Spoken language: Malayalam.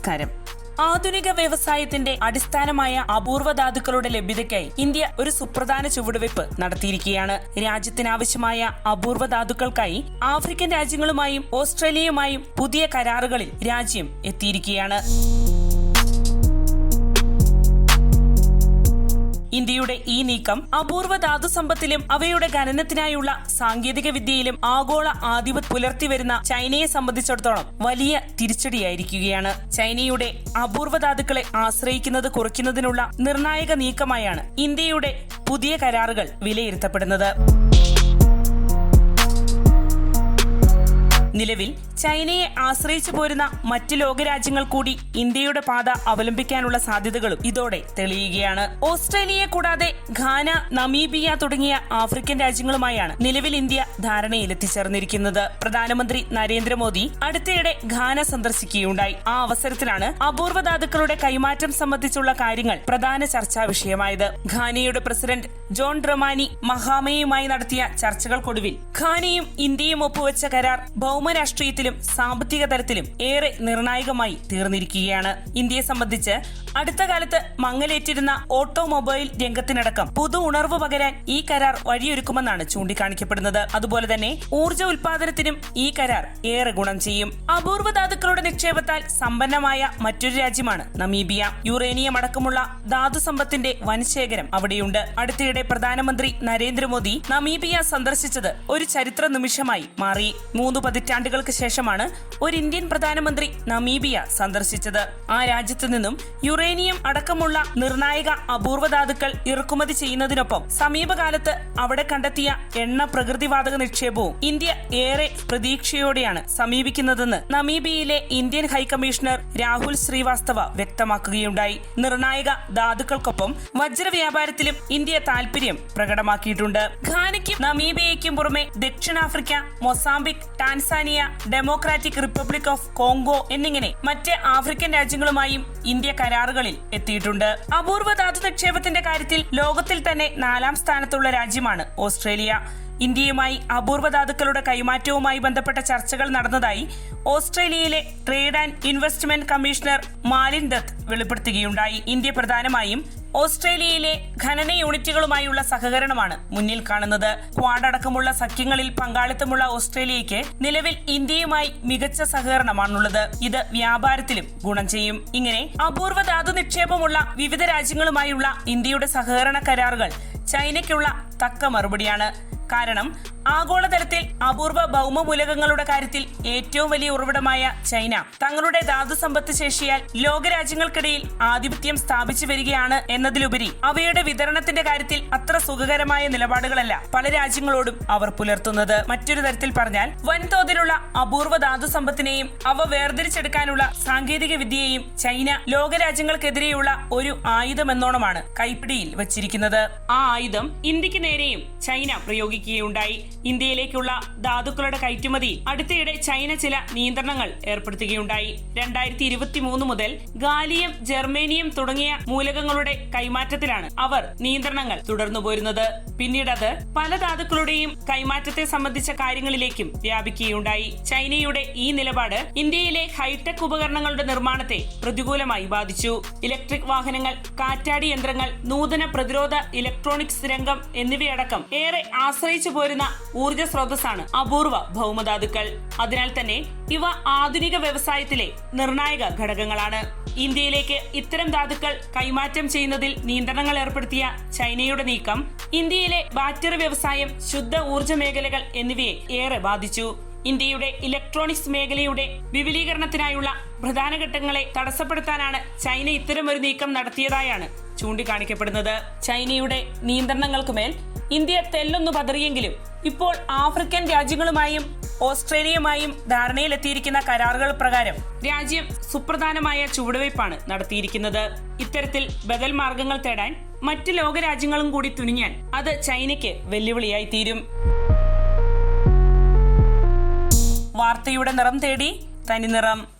നമസ്കാരം. ആധുനിക വ്യവസായത്തിന്റെ അടിസ്ഥാനമായ അപൂർവ ധാതുക്കളുടെ ലഭ്യതയ്ക്കായി ഇന്ത്യ ഒരു സുപ്രധാന ചുവടുവയ്പ് നടത്തിയിരിക്കുകയാണ്. രാജ്യത്തിനാവശ്യമായ അപൂർവ ധാതുക്കൾക്കായി ആഫ്രിക്കൻ രാജ്യങ്ങളുമായും ഓസ്ട്രേലിയയുമായും പുതിയ കരാറുകളിൽ രാജ്യം എത്തിയിരിക്കുകയാണ്. ഇന്ത്യയുടെ ഈ നീക്കം അപൂർവ ധാതുസമ്പത്തിലും അവയുടെ ഖനനത്തിനായുള്ള സാങ്കേതിക വിദ്യയിലും ആഗോള ആധിപത്യം പുലർത്തിവരുന്ന ചൈനയെ സംബന്ധിച്ചിടത്തോളം വലിയ തിരിച്ചടിയായിരിക്കുകയാണ്. ചൈനയുടെ അപൂർവ ധാതുക്കളെ ആശ്രയിക്കുന്നത് കുറയ്ക്കുന്നതിനുള്ള നിർണായക നീക്കമായാണ് ഇന്ത്യയുടെ പുതിയ കരാറുകൾ വിലയിരുത്തപ്പെടുന്നത്. നിലവിൽ ചൈനയെ ആശ്രയിച്ചു പോരുന്ന മറ്റ് ലോകരാജ്യങ്ങൾ കൂടി ഇന്ത്യയുടെ പാത അവലംബിക്കാനുള്ള സാധ്യതകളും ഇതോടെ തെളിയുകയാണ്. ഓസ്ട്രേലിയയെ കൂടാതെ ഘാന നമീബിയ തുടങ്ങിയ ആഫ്രിക്കൻ രാജ്യങ്ങളുമായാണ് നിലവിൽ ഇന്ത്യ ധാരണയിലെത്തിച്ചേർന്നിരിക്കുന്നത്. പ്രധാനമന്ത്രി നരേന്ദ്രമോദി അടുത്തിടെ ഘാന സന്ദർശിക്കുകയുണ്ടായി. ആ അവസരത്തിലാണ് അപൂർവ ധാതുക്കളുടെ കൈമാറ്റം സംബന്ധിച്ചുള്ള കാര്യങ്ങൾ പ്രധാന ചർച്ചാ വിഷയമായത്. ഘാനയുടെ പ്രസിഡന്റ് ജോൺ ഡ്രമാനി മഹാമയുമായി നടത്തിയ ചർച്ചകൾക്കൊടുവിൽ ഖാനയും ഇന്ത്യയും ഒപ്പുവെച്ച കരാർ ഭൗമരാഷ്ട്രീയത്തിലും സാമ്പത്തിക തലത്തിലും ഏറെ നിർണായകമായി തീർന്നിരിക്കുകയാണ്. ഇന്ത്യയെ സംബന്ധിച്ച് അടുത്ത കാലത്ത് മങ്ങലേറ്റിരുന്ന ഓട്ടോമൊബൈൽ രംഗത്തിനടക്കം പുതു ഉണർവ് പകരാൻ ഈ കരാർ വഴിയൊരുക്കുമെന്നാണ് ചൂണ്ടിക്കാണിക്കപ്പെടുന്നത്. അതുപോലെ തന്നെ ഊർജ ഉൽപാദനത്തിനും ഈ കരാർ ഏറെ ഗുണം ചെയ്യും. അപൂർവ ധാതുക്കളുടെ നിക്ഷേപത്താൽ സമ്പന്നമായ മറ്റൊരു രാജ്യമാണ് നമീബിയ. യുറേനിയം അടക്കമുള്ള ധാതു സമ്പത്തിന്റെ വൻശേഖരം അവിടെയുണ്ട്. അടുത്തിടെ പ്രധാനമന്ത്രി നരേന്ദ്രമോദി നമീബിയ സന്ദർശിച്ചത് ഒരു ചരിത്ര നിമിഷമായി മാറി. മൂന്ന് പതിറ്റാണ്ടുകൾക്ക് ശേഷമാണ് ഒരു ഇന്ത്യൻ പ്രധാനമന്ത്രി നമീബിയ സന്ദർശിച്ചത്. ആ രാജ്യത്തു നിന്നും യുറേനിയം അടക്കമുള്ള നിർണായക അപൂർവ ധാതുക്കൾ ഇറക്കുമതി ചെയ്യുന്നതിനൊപ്പം സമീപകാലത്ത് അവിടെ കണ്ടെത്തിയ എണ്ണ പ്രകൃതിവാതക നിക്ഷേപവും ഇന്ത്യ ഏറെ പ്രതീക്ഷയോടെയാണ് സമീപിക്കുന്നതെന്ന് നമീബിയയിലെ Indian high commissioner Rahul Srivastava വ്യക്തമാക്കുകയുണ്ടായി. നിർണായക ധാതുക്കൾക്കൊപ്പം വജ്ര വ്യാപാരത്തിലും ഇന്ത്യ താൽപര്യം പ്രകടമാക്കിയിട്ടുണ്ട്. ഖാനയ്ക്കും നമീബിയയ്ക്കും പുറമെ ദക്ഷിണാഫ്രിക്ക Mozambique Tanzania democratic republic of Congo എന്നിങ്ങനെ മറ്റ് ആഫ്രിക്കൻ രാജ്യങ്ങളുമായും ഇന്ത്യ കരാറുകളിൽ എത്തിയിട്ടുണ്ട്. അപൂർവ ധാതു നിക്ഷേപത്തിന്റെ കാര്യത്തിൽ ലോകത്തിൽ തന്നെ നാലാം സ്ഥാനത്തുള്ള രാജ്യമാണ് ഓസ്ട്രേലിയ. ഇന്ത്യയുമായി അപൂർവ ധാതുക്കളുടെ കൈമാറ്റവുമായി ബന്ധപ്പെട്ട ചർച്ചകൾ നടന്നതായി ഓസ്ട്രേലിയയിലെ trade and investment commissioner Malin Dutt വെളിപ്പെടുത്തുകയുണ്ടായി. India പ്രധാനമായും ഓസ്ട്രേലിയയിലെ ഖനന യൂണിറ്റുകളുമായുള്ള സഹകരണമാണ് മുന്നിൽ കാണുന്നത്. ക്വാഡ് അടക്കമുള്ള സഖ്യങ്ങളിൽ പങ്കാളിത്തമുള്ള ഓസ്ട്രേലിയയ്ക്ക് നിലവിൽ ഇന്ത്യയുമായി മികച്ച സഹകരണമാണുള്ളത്. ഇത് വ്യാപാരത്തിലും ഗുണം ചെയ്യും. ഇങ്ങനെ അപൂർവ ധാതു നിക്ഷേപമുള്ള വിവിധ രാജ്യങ്ങളുമായുള്ള ഇന്ത്യയുടെ സഹകരണ കരാറുകൾ ചൈനയ്ക്കുള്ള തക്ക മറുപടിയാണ്. കാരണം ആഗോളതലത്തിൽ അപൂർവ ഭൗമമൂലകങ്ങളുടെ കാര്യത്തിൽ ഏറ്റവും വലിയ ഉറവിടമായ ചൈന. തങ്ങളുടെ ധാതു സമ്പത്ത് ശേഷിയാൽ ലോകരാജ്യങ്ങൾക്കിടയിൽ ആധിപത്യം സ്ഥാപിച്ചു വരികയാണ് എന്നതിലുപരി അവയുടെ വിതരണത്തിന്റെ കാര്യത്തിൽ അത്ര സുഖകരമായ നിലപാടുകളല്ല പല രാജ്യങ്ങളോടും അവർ പുലർത്തുന്നത്. മറ്റൊരു തരത്തിൽ പറഞ്ഞാൽ വൻതോതിലുള്ള അപൂർവ ധാതു സമ്പത്തിനെയും അവ വേർതിരിച്ചെടുക്കാനുള്ള സാങ്കേതിക വിദ്യയെയും ചൈന ലോകരാജ്യങ്ങൾക്കെതിരെയുള്ള ഒരു ആയുധമെന്നോണമാണ് കൈപ്പിടിയിൽ വച്ചിരിക്കുന്നത്. ആ ആയുധം ഇന്ത്യയ്ക്ക് നേരെയും ചൈന പ്രയോഗിക്കുകയുണ്ടായി ഇന്ത്യയിലേക്കുള്ള ധാതുക്കളുടെ കയറ്റുമതി അടുത്തിടെ ചൈന ചില നിയന്ത്രണങ്ങൾ ഏർപ്പെടുത്തുകയുണ്ടായി. രണ്ടായിരത്തി ഇരുപത്തി മൂന്ന് മുതൽ ഗാലിയം ജർമേനിയം തുടങ്ങിയ മൂലകങ്ങളുടെ കൈമാറ്റത്തിലാണ് അവർ നിയന്ത്രണങ്ങൾ തുടർന്നു പോരുന്നത്. പിന്നീട് അത് പല ധാതുക്കളുടെയും കൈമാറ്റത്തെ സംബന്ധിച്ച കാര്യങ്ങളിലേക്കും വ്യാപിക്കുകയുണ്ടായി. ചൈനയുടെ ഈ നിലപാട് ഇന്ത്യയിലെ ഹൈടെക് ഉപകരണങ്ങളുടെ നിർമ്മാണത്തെ പ്രതികൂലമായി ബാധിച്ചു. ഇലക്ട്രിക് വാഹനങ്ങൾ കാറ്റാടി യന്ത്രങ്ങൾ നൂതന പ്രതിരോധ ഇലക്ട്രോണിക്സ് രംഗം എന്നിവയടക്കം ഏറെ ആശ്രയിച്ചു പോരുന്ന ഊർജ സ്രോതസ്സാണ് അപൂർവ ഭൗമധാതുക്കൾ. അതിനാൽ തന്നെ ഇവ ആധുനിക വ്യവസായത്തിലെ നിർണായക ഘടകങ്ങളാണ്. ഇന്ത്യയിലേക്ക് ഇത്തരം ധാതുക്കൾ കൈമാറ്റം ചെയ്യുന്നതിൽ നിയന്ത്രണങ്ങൾ ഏർപ്പെടുത്തിയ ചൈനയുടെ നീക്കം ഇന്ത്യയിലെ ബാറ്ററി വ്യവസായം ശുദ്ധ ഊർജ മേഖലകൾ എന്നിവയെ ഏറെ ബാധിച്ചു. ഇന്ത്യയുടെ ഇലക്ട്രോണിക്സ് മേഖലയുടെ വിപുലീകരണത്തിനായുള്ള പ്രധാന ഘട്ടങ്ങളെ തടസ്സപ്പെടുത്താനാണ് ചൈന ഇത്തരമൊരു നീക്കം നടത്തിയതായാണ് ചൂണ്ടിക്കാണിക്കപ്പെടുന്നത്. ചൈനയുടെ നിയന്ത്രണങ്ങൾക്കുമേൽ ഇന്ത്യ തെല്ലൊന്നു പതറിയെങ്കിലും ഇപ്പോൾ ആഫ്രിക്കൻ രാജ്യങ്ങളുമായും ഓസ്ട്രേലിയയുമായും ധാരണയിലെത്തിയിരിക്കുന്ന കരാറുകൾ പ്രകാരം രാജ്യം സുപ്രധാനമായ ചുവടുവയ്പ്പാണ് നടത്തിയിരിക്കുന്നത്. ഇത്തരത്തിൽ ബദൽ മാർഗങ്ങൾ തേടാൻ മറ്റ് ലോകരാജ്യങ്ങളും കൂടി തുനിഞ്ഞാൽ അത് ചൈനയ്ക്ക് വെല്ലുവിളിയായി തീരും. വാർത്തയുടെ നിറം തേടി തനിനിറം.